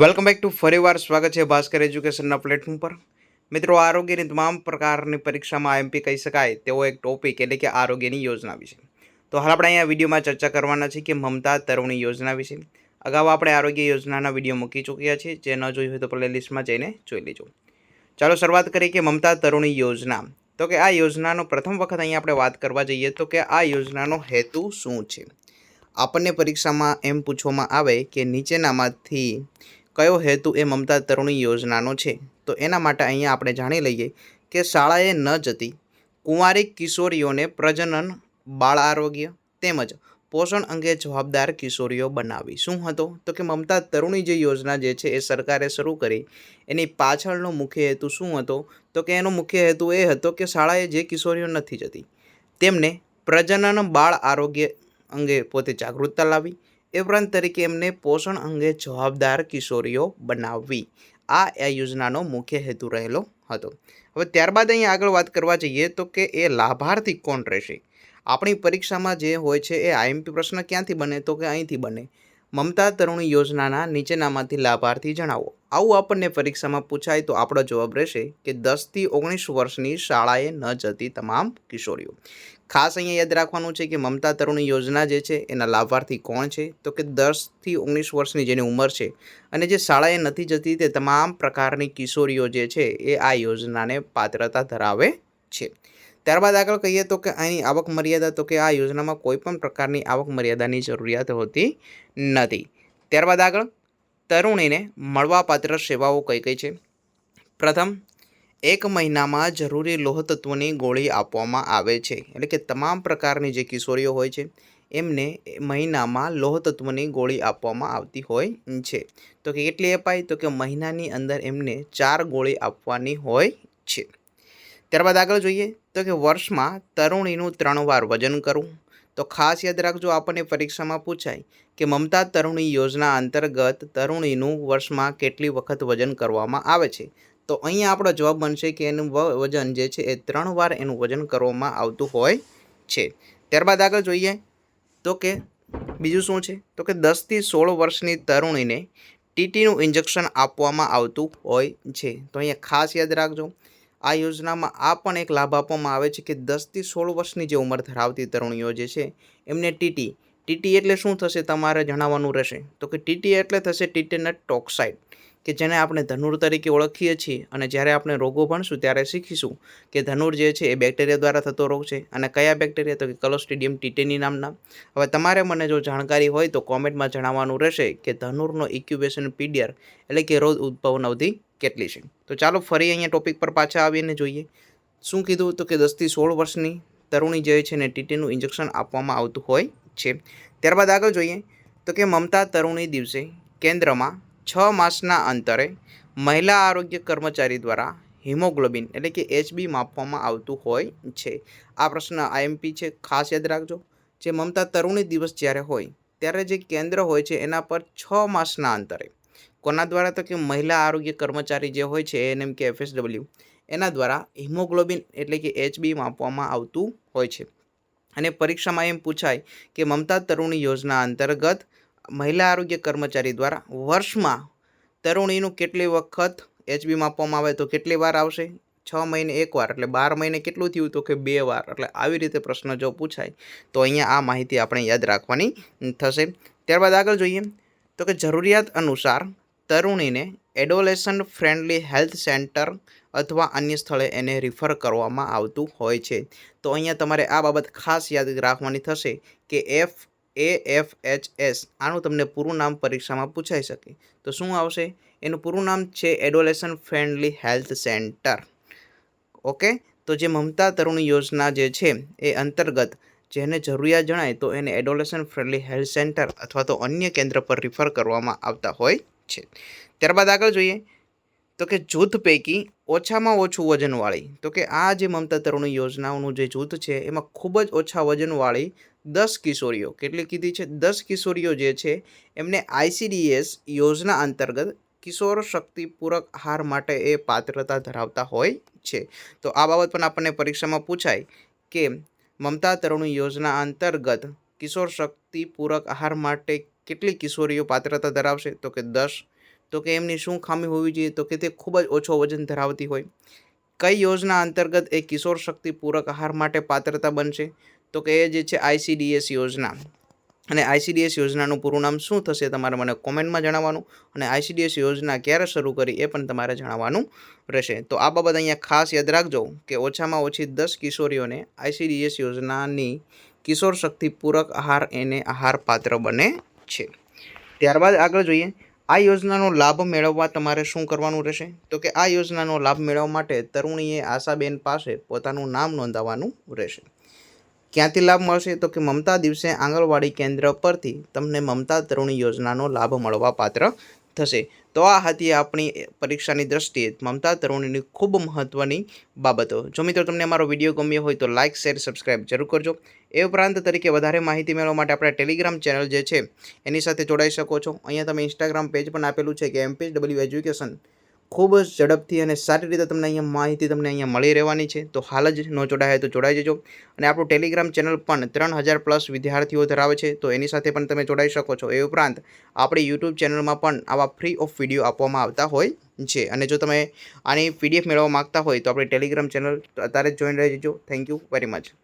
Welcome back to ફરીવાર સ્વાગત છે ભાસ્કર એજ્યુકેશનના પ્લેટફોર્મ પર. મિત્રો, આરોગ્યની તમામ પ્રકારની પરીક્ષામાં આઈએમપી કહી શકાય, તેવો એક ટોપિક એટલે કે આરોગ્યની યોજના વિશે. તો હાલ આપણે અહીંયા વિડીયોમાં ચર્ચા કરવાના છે કે મમતા તરુણી યોજના વિશે. અગાઉ આપણે આરોગ્ય યોજનાના વીડિયો મૂકી ચૂક્યા છે જે ન જોઈ હોય તો પ્લે લિસ્ટમાં જઈને જોઈ લેજો. ચાલો શરૂઆત કરીએ કે મમતા તરુણી યોજના. તો કે આ યોજનાનો પ્રથમ વખત અહીંયા આપણે વાત કરવા જઈએ તો કે આ યોજનાનો હેતુ શું છે? આપણને પરીક્ષામાં એમ પૂછવામાં આવે કે નીચેનામાંથી કયો હેતુ એ મમતા તરુણી યોજનાનો છે? તો એના માટે અહીંયા આપણે જાણી લઈએ કે શાળાએ ન જતી કુંવારી કિશોરીઓને પ્રજનન, બાળ આરોગ્ય તેમજ પોષણ અંગે જવાબદાર કિશોરીઓ બનાવી. શું હતો? તો કે મમતા તરુણી જે યોજના જે છે એ સરકારે શરૂ કરી. એની પાછળનો મુખ્ય હેતુ શું હતો? તો કે એનો મુખ્ય હેતુ એ હતો કે શાળાએ જે કિશોરીઓ નથી જતી તેમને પ્રજનન, બાળ આરોગ્ય અંગે પોતે જાગૃતતા લાવી એ ઉપરાંત તરીકે એમને પોષણ અંગે જવાબદાર કિશોરીઓ બનાવવી. આ આ યોજનાનો મુખ્ય હેતુ રહેલો હતો. હવે ત્યારબાદ અહીંયા આગળ વાત કરવા જઈએ તો કે એ લાભાર્થી કોણ રહેશે? આપણી પરીક્ષામાં જે હોય છે એ આઈએમપી પ્રશ્ન ક્યાંથી બને? તો કે અહીંથી બને. મમતા તરુણી યોજનાના નીચેનામાંથી લાભાર્થી જણાવો. આવું આપણને પરીક્ષામાં પૂછાય તો આપણો જવાબ રહેશે કે દસથી ઓગણીસ વર્ષની શાળાએ ન જતી તમામ કિશોરીઓ. ખાસ અહીંયા યાદ રાખવાનું છે કે મમતા તરુણી યોજના જે છે એના લાભાર્થી કોણ છે? તો કે દસથી ઓગણીસ વર્ષની જેની ઉંમર છે અને જે શાળાએ નથી જતી તે તમામ પ્રકારની કિશોરીઓ જે છે એ આ યોજનાને પાત્રતા ધરાવે છે. ત્યારબાદ આગળ કહીએ તો કે અહીંની આવક મર્યાદા તો કે આ યોજનામાં કોઈ પણ પ્રકારની આવક મર્યાદાની જરૂરિયાત હોતી નથી. ત્યારબાદ આગળ તરુણીને મળવાપાત્ર સેવાઓ કઈ કઈ છે? પ્રથમ, એક મહિનામાં જરૂરી લોહ ગોળી આપવામાં આવે છે. એટલે કે તમામ પ્રકારની જે કિશોરીઓ હોય છે, એમને મહિનામાં લોહ ગોળી આપવામાં આવતી હોય છે. તો કે કેટલી અપાય? તો કે મહિનાની અંદર એમને ચાર ગોળી આપવાની હોય છે. ત્યારબાદ આગળ જોઈએ તો કે વર્ષમાં તરુણીનું ત્રણ વાર વજન કરવું. તો ખાસ યાદ રાખજો, આપણને પરીક્ષામાં પૂછાય કે મમતા તરુણી યોજના અંતર્ગત તરુણીનું વર્ષમાં કેટલી વખત વજન કરવામાં આવે છે? તો અહીંયા આપણો જવાબ બનશે કે એનું વજન જે છે એ ત્રણ વાર એનું વજન કરવામાં આવતું હોય છે. ત્યારબાદ આગળ જોઈએ તો કે બીજું શું છે? તો કે દસથી સોળ વર્ષની તરુણીને ટીટીનું ઇન્જેક્શન આપવામાં આવતું હોય છે. તો અહીંયા ખાસ યાદ રાખજો આ યોજનામાં આ પણ એક લાભ આપવામાં આવે છે કે દસથી સોળ વર્ષની જે ઉંમર ધરાવતી તરુણીઓ જે છે, એમને ટીટી ટીટી એટલે શું થશે તમારે જણાવવાનું રહેશે. તો કે ટીટી એટલે થશે ટીટેનટ ટોક્સાઇડ. કે જેને આપણે ધનુર તરીકે ઓળખીએ છીએ અને જ્યારે આપણે રોગો ભણશું ત્યારે શીખીશું કે ધનુર જે છે એ બેક્ટેરિયા દ્વારા થતો રોગ છે અને કયા બેક્ટેરિયા તો કે કલોસ્ટેડિયમ ટીટેની નામના. હવે તમારે મને જો જાણકારી હોય તો કોમેન્ટમાં જણાવવાનું રહેશે કે ધનુરનો ઇક્યુબેશન પીડિયર એટલે કે રોગ ઉદ્ભવન અવધિ કેટલી છે. તો ચાલો ફરી અહીંયા ટોપિક પર પાછા આવીને જોઈએ. શું કીધું તો કે દસથી સોળ વર્ષની તરુણી જે છે ને ટીટીનું ઇન્જેક્શન આપવામાં આવતું હોય છે. ત્યારબાદ આગળ જોઈએ તો કે મમતા તરુણી દિવસે કેન્દ્રમાં છ માસના અંતરે મહિલા આરોગ્ય કર્મચારી દ્વારા હિમોગ્લોબિન એટલે કે એચબી માપવામાં આવતું હોય છે. આ પ્રશ્ન આઈએમપી છે, ખાસ યાદ રાખજો. જે મમતા તરુણી દિવસ જ્યારે હોય, ત્યારે જે કેન્દ્ર હોય છે, એના પર છ માસના અંતરે. કોના દ્વારા? તો કે મહિલા આરોગ્ય કર્મચારી જે હોય છે એનએમ કે એફએસડબલ્યુ એના દ્વારા હિમોગ્લોબિન એટલે કે એચબી માપવામાં આવતું હોય છે. અને પરીક્ષામાં એમ પૂછાય કે મમતા તરુણી યોજના અંતર્ગત મહિલા આરોગ્ય કર્મચારી દ્વારા વર્ષમાં તરુણીનું કેટલી વખત એચબી માપવામાં આવે તો કેટલી વાર આવશે? છ મહિને એક વાર, એટલે બાર મહિને કેટલું થયું તો કે બે વાર? એટલે આવી રીતે પ્રશ્ન જો પૂછાય, તો અહીંયા આ માહિતી આપણે યાદ રાખવાની થશે. ત્યારબાદ આગળ જોઈએ, તો કે જરૂરિયાત અનુસાર તરુણીને એડોલેશન ફ્રેન્ડલી હેલ્થ સેન્ટર અથવા અન્ય સ્થળે એને રિફર કરવામાં આવતું હોય છે. તો અહીંયા તમારે આ બાબત ખાસ યાદ રાખવાની થશે કે F A F H S આનું તમને પૂરું નામ પરીક્ષામાં પૂછાઈ શકે. તો શું આવશે? એનું પૂરું નામ છે adolescent friendly health centre okay? તો જે મમતા તરુણી યોજના જે છે એ અંતર્ગત જેને જરૂરિયાત જણાય તો એને એડોલેશન ફ્રેન્ડલી હેલ્થ સેન્ટર અથવા તો અન્ય કેન્દ્ર પર રિફર કરવામાં આવતા હોય છે. ત્યારબાદ આગળ જોઈએ. તો કે જૂથ પૈકી ઓછામાં ઓછું વજનવાળી. તો કે આ જે મમતા તરુણી યોજનાઓનું જે જૂથ છે, એમાં ખૂબ જ ઓછા વજનવાળી દસ કિશોરીઓ. કેટલી કીધી છે? દસ કિશોરીઓ જે છે, એમને આઈસીડીએસ યોજના અંતર્ગત કિશોર શક્તિ પૂરક આહાર માટે એ પાત્રતા ધરાવતા હોય છે. તો આ બાબત પણ આપણને પરીક્ષામાં પૂછાય કે મમતા તરુણી યોજના અંતર્ગત કિશોર શક્તિ પૂરક આહાર માટે કેટલી કિશોરીઓ પાત્રતા ધરાવશે? તો કે દસ. તો કે એમની શું ખામી હોવી જોઈએ? તો કે તે ખૂબ જ ઓછો વજન ધરાવતી હોય. કઈ યોજના અંતર્ગત એ કિશોર શક્તિ પૂરક આહાર માટે પાત્રતા બનશે? તો કે જે છે આઈસીડીએસ યોજના. અને આઈસીડીએસ યોજનાનું પૂરું નામ શું થશે તમારે મને કોમેન્ટમાં જણાવવાનું અને આઈસીડીએસ યોજના ક્યારે શરૂ કરી એ પણ તમારે જણાવવાનું રહેશે. તો આ બાબત અહીંયા ખાસ યાદ રાખજો કે ઓછામાં ઓછી દસ કિશોરીઓને આઈસીડીએસ યોજનાની કિશોર શક્તિ પૂરક આહાર એને આહાર પાત્ર બને છે. ત્યારબાદ આગળ જોઈએ, આ યોજનાનો લાભ મેળવવા તમારે શું કરવાનું રહેશે? તો કે આ યોજનાનો લાભ મેળવવા માટે તરુણીએ આશાબેન પાસે પોતાનું નામ નોંધાવવાનું રહેશે. ક્યાંથી લાભ મળશે? તો કે મમતા દિવસે આંગણવાડી કેન્દ્ર પરથી તમને મમતા તરુણી યોજનાનો લાભ મળવા પાત્ર થશે. તો આ હતી આપણી પરીક્ષાની દ્રષ્ટિએ મમતા તરુણીની ખૂબ મહત્ત્વની બાબતો. જો મિત્રો તમને અમારો વીડિયો ગમ્યો હોય તો લાઇક, શેર, સબસ્ક્રાઇબ જરૂર કરજો. એ ઉપરાંત તરીકે વધારે માહિતી મેળવવા માટે આપણા ટેલિગ્રામ ચેનલ જે છે, એની સાથે જોડાઈ શકો છો. અહીંયા તમે ઇન્સ્ટાગ્રામ પેજ પણ આપેલું છે કે એમપીએચ ડબલ્યુ એજ્યુકેશન ખૂબ જ ઝડપથી અને સારી રીતે તમને અહીંયા માહિતી તમને અહીંયા મળી રહેવાની છે. તો હાલ જ ન જોડાય તો જોડાઈ જજો. અને આપણું ટેલિગ્રામ ચેનલ પણ ત્રણ હજાર પ્લસ વિદ્યાર્થીઓ ધરાવે છે. તો એની સાથે પણ તમે જોડાઈ શકો છો. એ ઉપરાંત આપણી યુટ્યુબ ચેનલમાં પણ આવા ફ્રી ઓફ વીડિયો આપવામાં આવતા હોય છે. અને જો તમે આની પીડીએફ મેળવવા માગતા હોય તો આપણી ટેલિગ્રામ ચેનલ અત્યારે જ જોઈન રહી જજો. Thank you very much